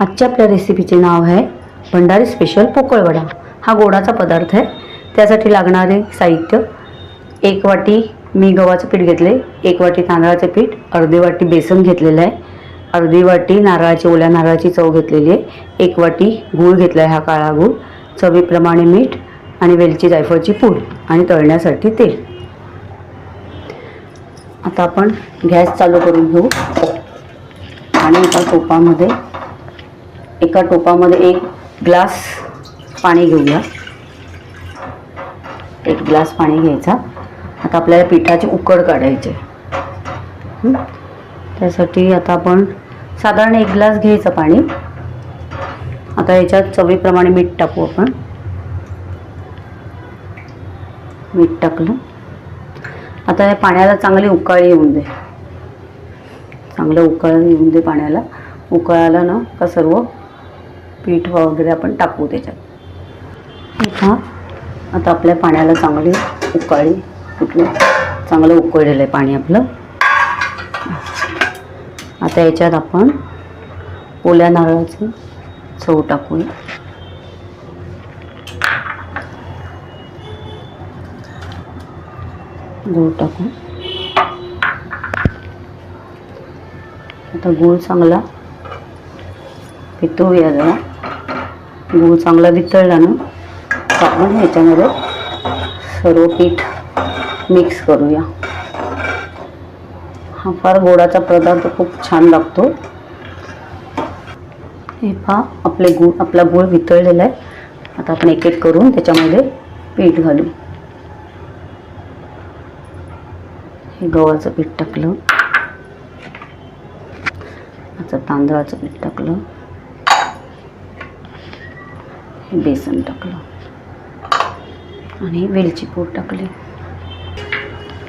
आजच्या आपल्या रेसिपीचे नाव आहे भंडारी स्पेशल पोकळवडा हा गोडाचा पदार्थ आहे. त्यासाठी लागणारे साहित्य एक वाटी मी गव्हाचं पीठ घेतले एक वाटी तांदळाचे पीठ अर्धी वाटी बेसन घेतलेलं आहे अर्धी वाटी नारळाची ओल्या नारळाची चव घेतलेली आहे एक वाटी गूळ घेतला आहे हा काळा गूळ चवीप्रमाणे मीठ आणि वेलची जायफळची पूड आणि तळण्यासाठी तेल. आता आपण गॅस चालू करून घेऊ. आणि एका टोपामध्ये एका टोपामध्ये एक ग्लास पाणी घेऊया. एक ग्लास पाणी घ्यायचा. आता आपल्याला पिठाची उकड काढायची त्यासाठी आता आपण साधारण एक ग्लास घ्यायचं पाणी. आता याच्यात चवीप्रमाणे मीठ टाकू आपण. मीठ टाकलं. आता या पाण्याला चांगली उकाळी येऊन दे. चांगलं उकाळ येऊन दे पाण्याला. उकाळाला ना का सर्व? पीठ वगैरे आपण टाकू त्याच्यात. हा आता आपल्या पाण्याला चांगली उकाळी कुठलं? चांगलं उकळलेलं आहे पाणी आपलं. आता याच्यात आपण ओल्या नारळाची चव टाकूया गूळ टाकू आता गूळ चांगला पितूया जरा. गूळ चांगला वितळला ना आपण ह्याच्यामध्ये सर्व पीठ मिक्स करूया. हा फार गोडाचा पदार्थ खूप छान लागतो. हे पहा आपले गूळ आपला गूळ वितळलेला आहे. आता आपण एक एक करून त्याच्यामध्ये पीठ घालू. हे गव्हाचं पीठ टाकलं. आता तांदळाचं पीठ टाकलं. बेसन टाकलं. आणि वेलची पूड टाकली.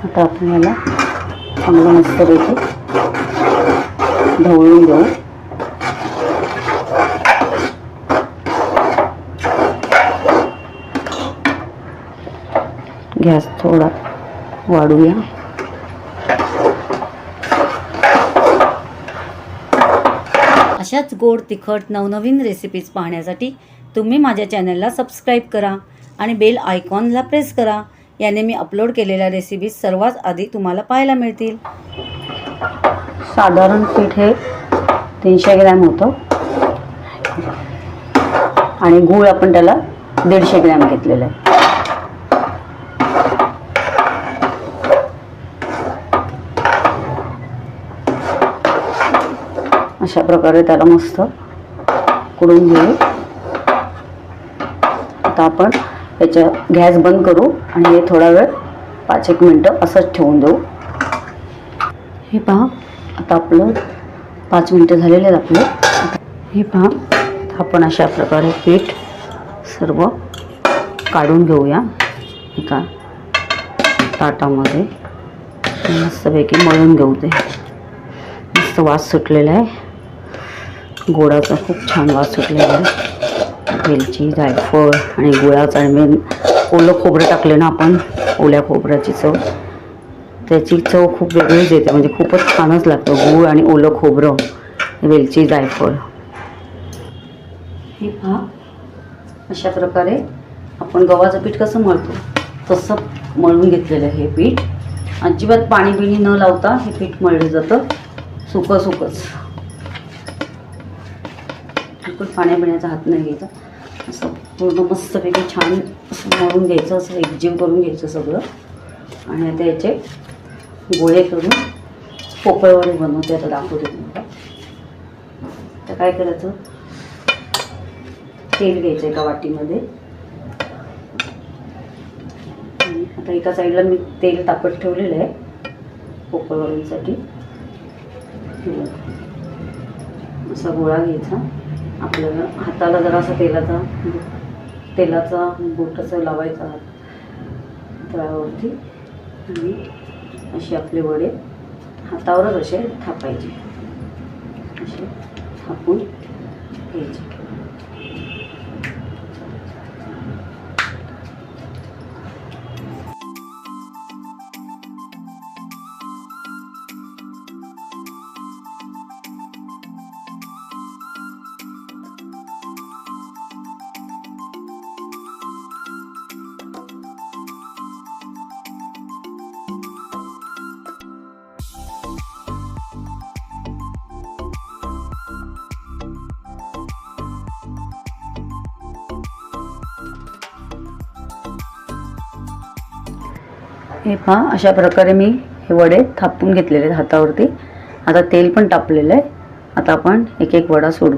आता आपण याला चांगलं मस्तपैकी ढवळून घेऊ. गॅस थोडा वाढूया. अशाच गोड तिखट नवनवीन रेसिपीज पाहण्यासाठी तुम्ही माझ्या चॅनलला सबस्क्राईब करा आणि बेल आयकॉनला प्रेस करा. याने मी अपलोड केलेल्या रेसिपीज सर्वात आधी तुम्हाला पाहायला मिळतील. साधारण पीठ हे तीनशे ग्रॅम होतं. आणि गूळ आपण त्याला दीडशे ग्रॅम घेतलेलं आहे. अशा प्रकारे त्याला मस्त कुडून घेऊ. आता आपण याच्या गॅस बंद करू आणि हे थोडा वेळ पाच एक मिनटं असंच ठेवून देऊ. हे पहा. आता आपलं पाच मिनटं झालेले आहेत आपले. हे पहा. आपण अशा प्रकारे पीठ सर्व काढून घेऊया एका ताटामध्ये. मस्तपैकी मळून घेऊ ते. मस्त वास सुटलेला आहे. गोडाचा खूप छान वास सुटलेला आहे. वेलची जायफळ आणि गुळाचा आणि मेन ओलं खोबरं टाकले ना आपण ओल्या खोबऱ्याची चव. त्याची चव खूप वेगळीच येते म्हणजे खूपच छानच लागतं गूळ आणि ओलं खोबरं वेलची जायफळ. हे पहा अशा प्रकारे आपण गव्हाचं पीठ कसं मळतो? तसं मळून घेतलेलं हे पीठ. अजिबात पाणी बिणी न लावता हे पीठ मळलं जातं सुकं सुकंच बिलकुल पाण्या बिण्याचा हात नाही घ्यायचा असं. पूर्ण मस्तपैकी छान असं मळून घ्यायचं असं एकजीव करून घ्यायचं सगळं. आणि आता याचे गोळे करून पोकळवडे बनवते आता दाखवते तुम्हाला. तर काय करायचं? तेल घ्यायचं एका वाटीमध्ये. आता एका साईडला मी तेल तापत ठेवलेलं आहे पोकळवडीसाठी असा गोळा घ्यायचा. आपल्याला हाताला जरासा तेलाचा तेलाचा बोट असं लावायचा तळावरती आणि असे आपले वडे हातावरच असे थापायचे. असे थापून घ्यायचे. हे पहा अशा प्रकारे मी हे वडे थापून घेतलेले आहेत हातावरती. आता तेल पण तापलेलं आहे. आता आपण एक एक वडा सोडू.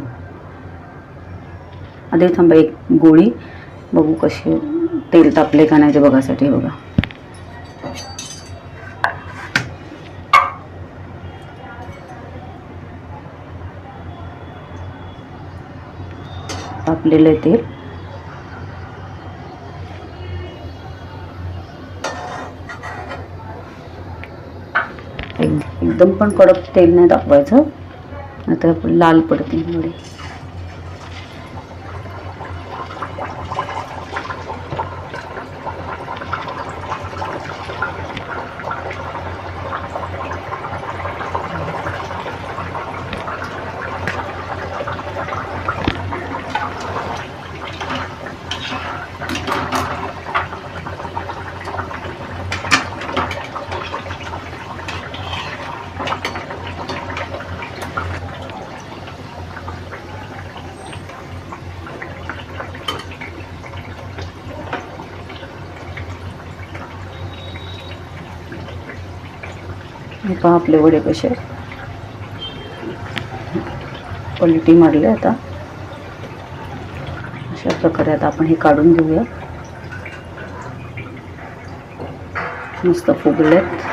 आधी थांबा एक गोळी. बघू कशी तेल तापले का नाही ते बघासाठी बघा. तापलेलं आहे तेल. एकदम पण कडक तेल नाही दाखवायचं. आता लाल पडतील वडे पहा आपले वडे कसे. क्वालिटी पलटी मारले आता. अशा प्रकारे आता आपण हे काढून घेऊया. मस्त फुगलेत.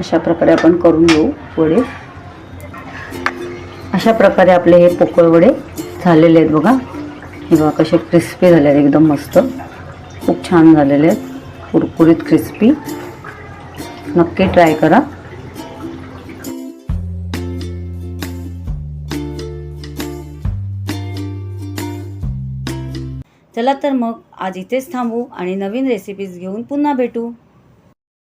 अशा प्रकारे आपण करून घेऊ वडे. अशा प्रकारे आपले हे पोकळ वडे झालेले आहेत बघा. हे बघा कसे क्रिस्पी झाले आहेत एकदम मस्त. खूप छान झालेले आहेत. कुरकुरीत क्रिस्पी नक्की ट्राय करा. चला तर मग आज इथेच थांबू आणि नवीन रेसिपीज घेऊन पुन्हा भेटू.